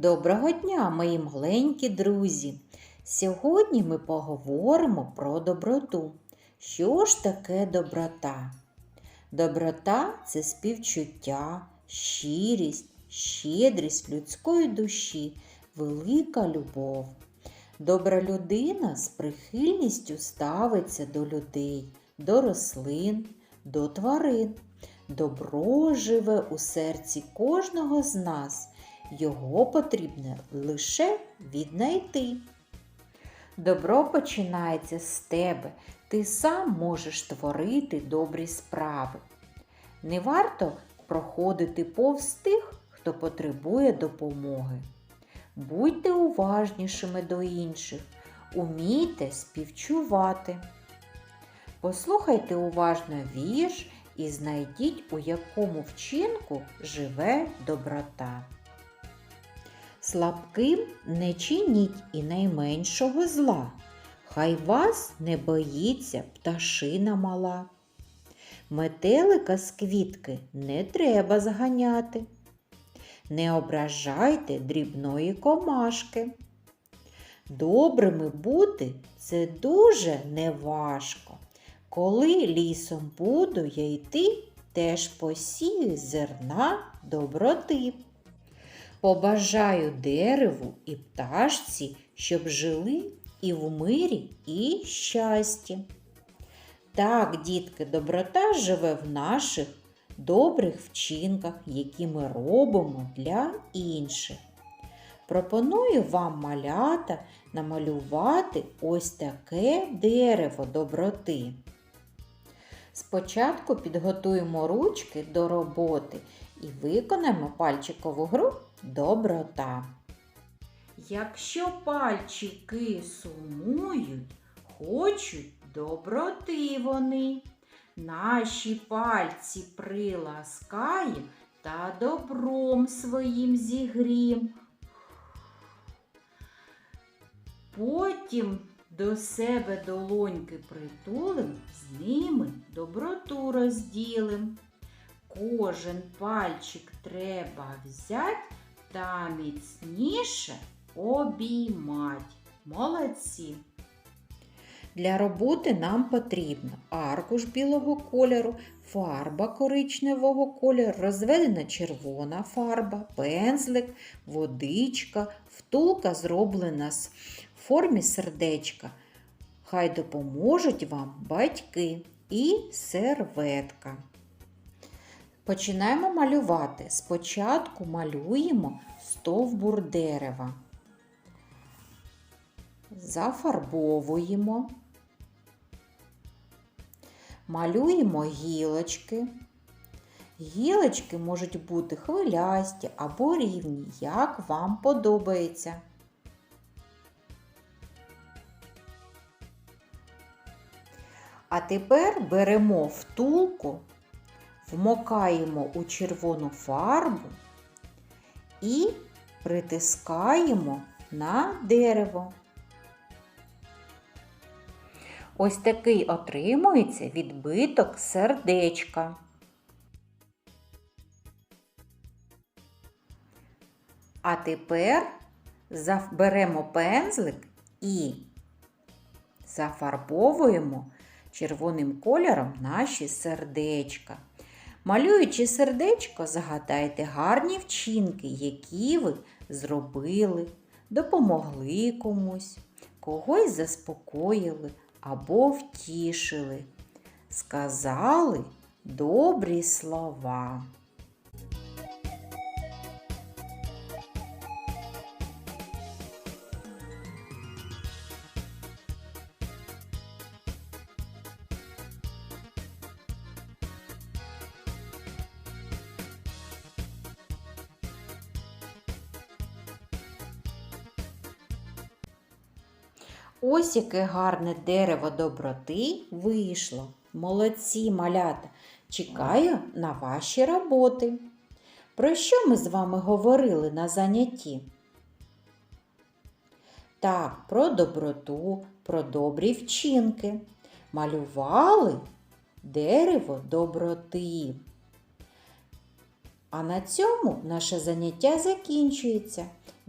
Доброго дня, мої маленькі друзі! Сьогодні ми поговоримо про доброту. Що ж таке доброта? Доброта це співчуття, щирість, щедрість людської душі, велика любов. Добра людина з прихильністю ставиться до людей, до рослин, до тварин. Добро живе у серці кожного з нас. Його потрібно лише віднайти. Добро починається з тебе. Ти сам можеш творити добрі справи. Не варто проходити повз тих, хто потребує допомоги. Будьте уважнішими до інших, умійте співчувати. Послухайте уважно вірш і знайдіть, у якому вчинку живе доброта. Слабким не чиніть і найменшого зла, хай вас не боїться пташина мала. Метелика з квітки не треба зганяти. Не ображайте дрібної комашки. Добрими бути це дуже неважко. Коли лісом буду я йти, теж посію зерна доброти. Побажаю дереву і пташці, щоб жили і в мирі, і щасті. Так, дітки, доброта живе в наших добрих вчинках, які ми робимо для інших. Пропоную вам малята намалювати ось таке дерево доброти. Спочатку підготуємо ручки до роботи і виконаємо пальчикову гру доброта. Якщо пальчики сумують, хочуть доброти вони, наші пальці приласкаєм та добром своїм зігрім. Потім до себе долоньки притулим, з ними доброту розділим. Кожен пальчик треба взять та міцніше обіймать. Молодці! Для роботи нам потрібно аркуш білого кольору, фарба коричневого кольору, розведена червона фарба, пензлик, водичка, втулка зроблена з формі сердечка. Хай допоможуть вам батьки і серветка. Починаємо малювати. Спочатку малюємо стовбур дерева. Зафарбовуємо. Малюємо гілочки. Гілочки можуть бути хвилясті або рівні, як вам подобається. А тепер беремо втулку, вмокаємо у червону фарбу і притискаємо на дерево. Ось такий отримується відбиток сердечка. А тепер беремо пензлик і зафарбовуємо червоним кольором наші сердечка. Малюючи сердечко, загадайте гарні вчинки, які ви зробили, допомогли комусь, когось заспокоїли або втішили, сказали добрі слова. Ось яке гарне дерево доброти вийшло. Молодці малята! Чекаю на ваші роботи. Про що ми з вами говорили на занятті? Так, про доброту, про добрі вчинки. Малювали дерево доброти. А на цьому наше заняття закінчується.